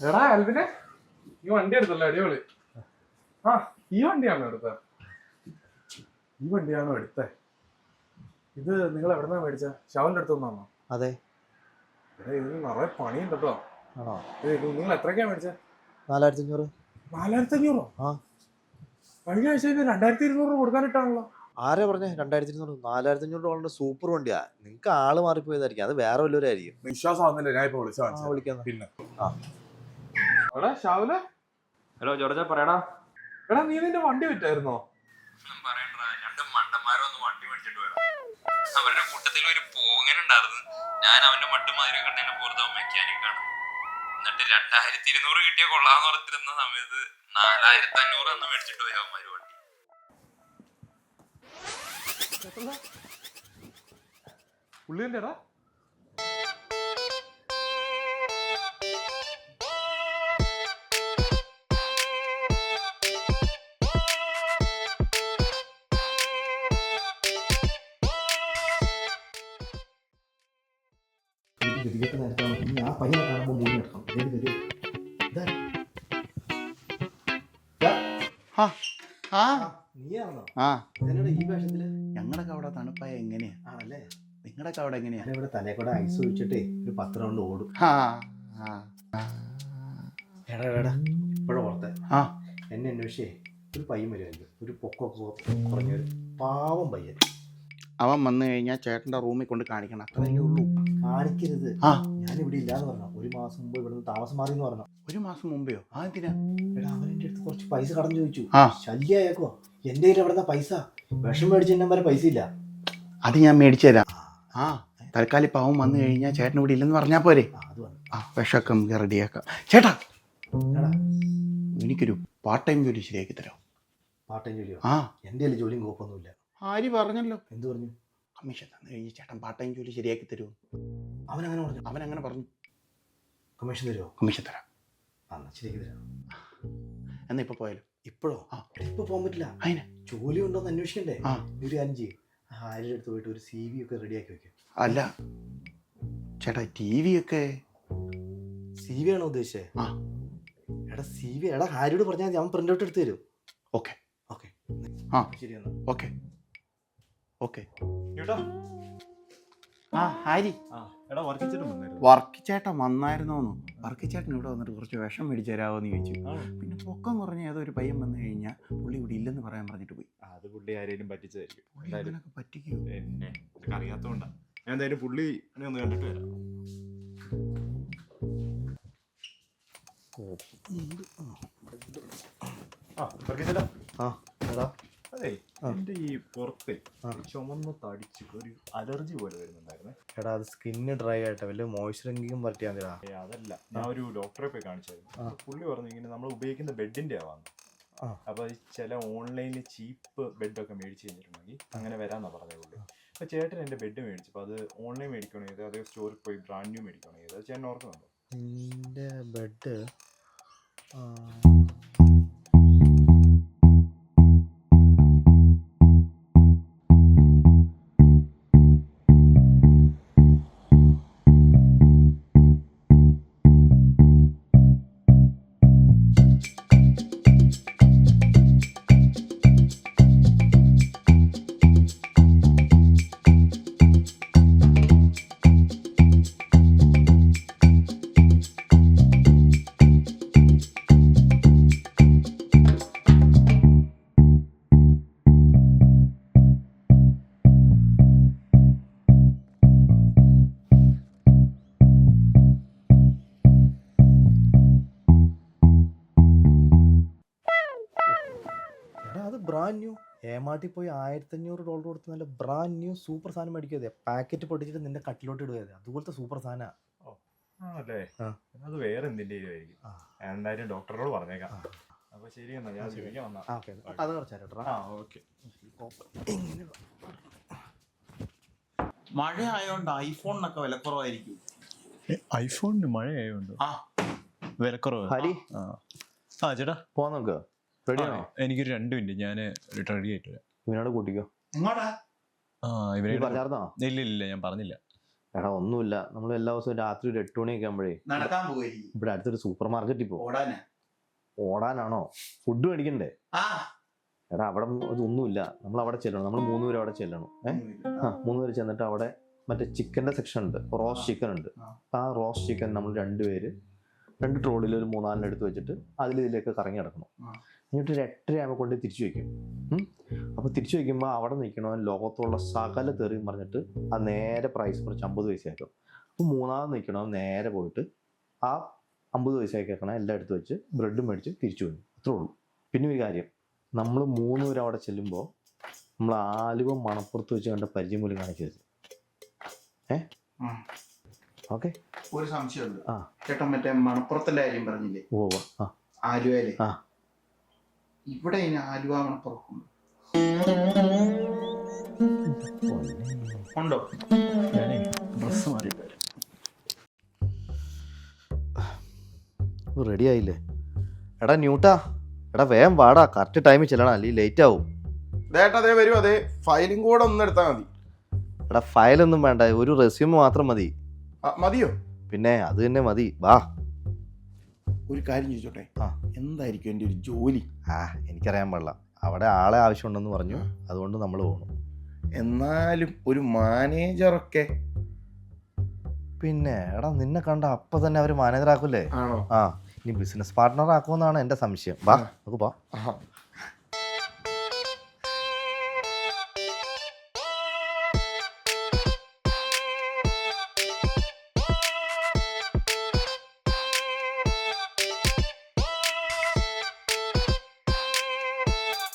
എടാ അൽവിനെ ഈ വണ്ടി എടുത്തല്ലോ അടിപൊളി. ആ ഈ വണ്ടിയാണോ എടുത്തത് ഈ വണ്ടിയാണോ എടുത്തേ? ഇത് നിങ്ങൾ എവിടെന്നാ മേടിച്ച? ഷവന്റെ അടുത്ത് നിന്നാണോ? അതെ. ഇതിന് ഇത് നിറയെ പണിയുണ്ട് കേട്ടോ ആണോ? ഇത് നിങ്ങൾ എത്രക്കാ മേടിച്ച? നാലായിരത്തി അഞ്ഞൂറ് നാലായിരത്തി അഞ്ഞൂറോ ആ. കഴിഞ്ഞ ആഴ്ച രണ്ടായിരത്തി ഇരുന്നൂറ് രൂപ കൊടുക്കാനിട്ടാണല്ലോ. ആരെ പറഞ്ഞേ? രണ്ടായിരത്തി ഇരുന്നൂറ് നാലായിരത്തി അഞ്ഞൂറ് ഡോളറിന്റെ സൂപ്പർ വണ്ടിയാ. നിങ്ങൾക്ക് ആൾ മാറിപ്പോയതായിരിക്കും. അത് വേറെ വല്ലവരായിരിക്കും. വിശ്വാസം ആവുന്നില്ല ഞാൻ ഇപ്പൊ വിളിച്ചാ വിളിക്കാം പിന്നെ. ആ. എടാ ഷാവിലെ ഹലോ ജോർജ പറയടാ. എടാ നീ നിന്റെ വണ്ടി വിറ്റായിരുന്നോ? പറയണ്ട രണ്ട് മണ്ടന്മാരൊന്ന് വണ്ടി മേടിച്ചിട്ട് വരാം. അവരുടെ കൂട്ടത്തിൽ ഒരു പോങ്ങനുണ്ടായിരുന്നു ഞാൻ അവന്റെ മട്ടുമാതിരി കണ്ടതിനെ പുറത്ത് അവൻ മെക്കാനിക്കാണ് എന്നിട്ട് രണ്ടായിരത്തി ഇരുന്നൂറ് കിട്ടിയ കൊള്ളാന്ന് പറഞ്ഞിരുന്ന സമയത്ത് നാലായിരത്തി അഞ്ഞൂറ് അന്ന് മേടിച്ചിട്ട് പോയി അവന്മാര് വണ്ടി. പുള്ളിന്റെ ഞങ്ങളൊക്കെ അവിടെ തണുപ്പായ എങ്ങനെയാ? നിങ്ങളൊക്കെ അവിടെ എങ്ങനെയാ? ഇവിടെ തലേ കൂടെ ഐസ് ഒഴിച്ചിട്ടേ ഒരു പത്ത് റൗണ്ട് ഓടും. ഇപ്പോഴും ആ. എന്നെ അന്വേഷിച്ചേ. ഒരു പയ്യൻ വരുമായിരുന്നു ഒരു പൊക്കൊക്കെ കുറഞ്ഞൊരു പാവം പയ്യൻ. അവൻ വന്നു കഴിഞ്ഞാൽ ചേട്ടന്റെ റൂമിൽ കൊണ്ട് കാണിക്കണം. അത്രയേ ഉള്ളൂ. കാണിക്കരുത്. ആ. ഞാനിവിടെ ഇല്ലാന്ന് പറഞ്ഞു. ഒരു മാസം മുമ്പ് ഇവിടുന്ന് താമസം മാറി എന്ന് പറഞ്ഞു. ഒരു മാസം മുമ്പെയോ? ആ എന്തിനാ? എടാ അവൻ എന്റെ അടുത്ത് കുറച്ച് പൈസ കടന്നു ചോദിച്ചു. ആ. ശല്യായേക്കോ. എന്റെ കയ്യിൽ എവിടുന്ന പൈസ. വിഷം മേടിച്ച് എന്നെ വരെ പൈസ ഇല്ല. അത് ഞാൻ മേടിച്ചു തരാം. ആ. തൽക്കാലം പാവം വന്നു കഴിഞ്ഞാൽ ചേട്ടൻ ഇവിടെ ഇല്ലെന്ന് പറഞ്ഞാൽ പോരെ. ആ അത് ആ വിഷമൊക്കെ നമുക്ക് റെഡിയാക്കാം. ചേട്ടാ! എടാ. എനിക്കൊരു പാർട്ട് ടൈം ജോലി ശരിയാക്കി തരാം? പാർട്ട് ടൈം ജോലിയോ? ആ. എന്റെ കയ്യിൽ ജോലിയും കുഴപ്പമൊന്നുമില്ല ആര് പറഞ്ഞല്ലോ? എന്ത് പറഞ്ഞു? കമ്മീഷൻ തന്നു കഴിഞ്ഞ് ചേട്ടൻ പാർട്ട് ടൈം ജോലി ശരിയാക്കി തരുമോ? അവൻ അങ്ങനെ പറഞ്ഞു. അവൻ അങ്ങനെ പറഞ്ഞു. കമ്മീഷൻ തരുമോ കമ്മീഷൻ തരാം. അന്നാ എന്നാ ശരിയാക്കി തരാം. എന്നാ ഇപ്പൊ പോയാലും? ഇപ്പോഴോ? ആ. ഇപ്പൊ പോകാൻ പറ്റില്ല. അതിന് ജോലി ഉണ്ടോന്ന് അന്വേഷിക്കണ്ടേ? ആ. ഒരു അഞ്ച് ചെയ്യും. ആരുടെ അടുത്ത് പോയിട്ട് ഒരു സി വി ഒക്കെ റെഡിയാക്കി വെക്കാം. അല്ല. ചേട്ടാ ടി വി ഒക്കെ? സി വി ആണോ ഉദ്ദേശിച്ചേ? ആ. എടാ സി വി എടാ ഹാരിയോട് പറഞ്ഞാൽ ഞാൻ അവൻ പ്രിന്റ് ഔട്ട് എടുത്ത് തരും. ഓക്കെ. ഓക്കെ. ആ. ശരി എന്നാ. ഓക്കെ. ഓക്കെ. കേട്ടോ ആ ഹാരി. ആ എടാ വർക്കിച്ചിട്ട് വന്നായിരുന്നു. വർക്ക് ചേട്ടൻ വന്നായിരുന്നോന്നു വർക്കിച്ചേട്ടൻ ഇവിടെ വന്നിട്ട് കുറച്ച് വിഷം മേടിച്ചു തരാമോ എന്ന് ചോദിച്ചു? പിന്നെ പൊക്കം കുറഞ്ഞ ഏതോ ഒരു പയ്യൻ വന്നു കഴിഞ്ഞാൽ പുള്ളി ഇവിടെ ഇല്ലെന്ന് പറയാൻ പറഞ്ഞിട്ട് പോയി. അത് പുള്ളി ആരെയും പറ്റിച്ചതായിരിക്കും. പറ്റിക്കോ? എന്നെ അറിയാത്തോണ്ടാ. ഞാൻ എന്തായാലും പുള്ളി ഒന്ന് കണ്ടിട്ട് വരാം. ആ വർക്കിച്ചേട്ടാ. ആ എടാ. ഈ പുറത്തെ. ചുമന്ന് തടിച്ച് ഒരു അലർജി പോലെ വരുന്നുണ്ടായിരുന്നേ. എടാ അത് സ്കിന്ന് ഡ്രൈ ആയിട്ട് വല്ല മോയ്സ്ചറിംഗും പറ്റിയാ ഏ അതല്ല. ഞാൻ ഒരു ഡോക്ടറെ പോയി കാണിച്ചായിരുന്നു. പുള്ളി പറഞ്ഞു ഇങ്ങനെ നമ്മൾ ഉപയോഗിക്കുന്ന ബെഡിന്റെ ആവാന്ന് അപ്പൊ ചില ഓൺലൈനിൽ ചീപ്പ് ബെഡൊക്കെ മേടിച്ച് കഴിഞ്ഞിട്ടുണ്ടെങ്കിൽ അങ്ങനെ വരാന്നാ പറഞ്ഞേ പുള്ളി. അപ്പൊ ചേട്ടൻ എന്റെ ബെഡ് മേടിച്ചപ്പോൾ അത് ഓൺലൈൻ മേടിക്കണോ ചെയ്ത് അതേ സ്റ്റോറിൽ പോയി ബ്രാൻഡ് ന്യൂ മേടിക്കണോ ചെയ്ത് ചേട്ടൻ ഓർക്കുന്നുണ്ടോ നിന്റെ ബെഡ് ബ്രാൻഡ് ന്യൂ ഏമാട്ടി പോയി ആയിരത്തി അഞ്ഞൂറ് ഡോളർ കൊടുത്ത് നല്ല ബ്രാൻഡ് ന്യൂ സൂപ്പർ സാധനം മേടിക്കുക പാക്കറ്റ് പൊട്ടിച്ചിട്ട് നിന്റെ കട്ടിലോട്ട് ഇടുക അതുപോലത്തെ സൂപ്പർ സാധന. അല്ലേ അത് വേറെ എന്തിന്റെ ആയിരിക്കും എന്തായാലും ഡോക്ടറോട് പറഞ്ഞേക്കാം. അപ്പൊ ശരി എന്നാ ഞാൻ ചോദിക്കാൻ വന്നാ. അത് കുറച്ചാ ആ ഓക്കെ. മഴ ആയതുകൊണ്ട് ഐഫോണിനൊക്കെ വിലക്കുറവായിരിക്കും. ഐഫോണിന് മഴയായോണ്ട്? ആ. വിലക്കുറവ്. ഹരി. ആ. ആ ചേട്ടാ. പോവാൻ നോക്കുക റെഡിയാണോ എനിക്കൊരു രണ്ട് മിനിറ്റ്. ഞാൻ റെഡി ആയിട്ട് വരാം. ഇവനോട് കൂട്ടിക്കോ. ആ നീ ഇവരെ പറഞ്ഞായിരുന്നോ? ഇല്ല ഇല്ല ഞാൻ പറഞ്ഞില്ല. എടാ ഒന്നുമില്ല. നമ്മൾ എല്ലാ ദിവസവും രാത്രി ഒരു എട്ട് മണിയൊക്കെ ആകുമ്പോഴേ നടക്കാൻ ഇവിടെ അടുത്തൊരു സൂപ്പർ മാർക്കറ്റിൽ പോകും ഓടാനാ. ഓടാനാണോ? ഫുഡ് മേടിക്കണ്ടേ? ആ. എടാ അവിടെ ഒന്നുമില്ല. നമ്മൾ അവിടെ ചെല്ലണം. നമ്മൾ മൂന്ന് പേര് അവിടെ ചെല്ലണം. ഏഹ് ആ മൂന്ന് പേര് ചെന്നിട്ട് അവിടെ മറ്റേ ചിക്കന്റെ സെക്ഷൻ ഉണ്ട്. റോസ് ചിക്കൻ ഉണ്ട്. ആ. റോസ് റോസ്റ്റ് ചിക്കൻ നമ്മൾ രണ്ടുപേര് രണ്ട് ട്രോളിൽ ഒരു മൂന്നാലിനെടുത്ത് വെച്ചിട്ട് അതിൽ ഇതിലേക്ക് കറങ്ങി കിടക്കണം. എന്നിട്ട് ഒരു എട്ടരയാകുമ്പോൾ കൊണ്ട് തിരിച്ചു വയ്ക്കും അപ്പോൾ തിരിച്ചു വയ്ക്കുമ്പോൾ അവിടെ നിൽക്കണവൻ ലോകത്തുള്ള സകല തെറിയും പറഞ്ഞിട്ട് ആ നേരെ പ്രൈസ് കുറച്ച് അമ്പത് പൈസയാക്കും അപ്പോൾ മൂന്നാമത് നിൽക്കണവൻ നേരെ പോയിട്ട് ആ അമ്പത് പൈസയാക്കിയേക്കണ എല്ലാം എടുത്ത് വെച്ച് ബ്രെഡ് മേടിച്ച് തിരിച്ചു വന്നു അത്രേ ഉള്ളൂ. പിന്നെ ഒരു കാര്യം നമ്മൾ മൂന്ന് പേര് അവിടെ ചെല്ലുമ്പോൾ നമ്മൾ ആലുവ മണപ്പുറത്ത് വെച്ച് കണ്ട പരിചയം പോലും കാണിക്കരുത്. ഏ? ഓക്കെ. ഒരു സംശയമുണ്ട്. ആ. ചേട്ടൻ മറ്റേ മണപ്പുറത്തിന്റെ കാര്യം പറഞ്ഞില്ലേ? ഓ. ആ. ആലുവയിലെ. ആ. ഇവിടെ ഇനി ആലുവ മണപ്പുറക്കുണ്ട് ഉണ്ടോ? ഡ്രസ് മാറി. റെഡി ആയില്ലേ? എടാ ന്യൂട്ടാ. എടാ വേഗം വാടാ. കറക്റ്റ് ടൈമിൽ ചെല്ലണം. അല്ലെങ്കിൽ ലേറ്റ് ആവും. ദേട്ടാ അതേ വരും അതെ. ഫയലും കൂടെ ഒന്ന് എടുത്താൽ മതി. എടാ ഫയലൊന്നും വേണ്ട. ഒരു റെസ്യൂം മാത്രം മതി. മതിയോ? പിന്നെ അത് തന്നെ മതി. വാ. ഒരു കാര്യം ചോദിച്ചോട്ടെ? ആ. എന്തായിരിക്കും എന്റെ ഒരു ജോലി? ആ എനിക്കറിയാൻ പാടില്ല. അവിടെ ആളെ ആവശ്യമുണ്ടെന്ന് പറഞ്ഞു. അതുകൊണ്ട് നമ്മൾ പോകണം എന്നാലും ഒരു മാനേജറൊക്കെ. പിന്നെ എടാ നിന്നെ കണ്ട അപ്പൊ തന്നെ അവർ മാനേജർ ആക്കൂലേ ആണോ? ആ ഇനി ബിസിനസ് പാർട്ട്ണർ ആക്കുമെന്നാണ് എന്റെ സംശയം. വാ നമുക്ക് പോ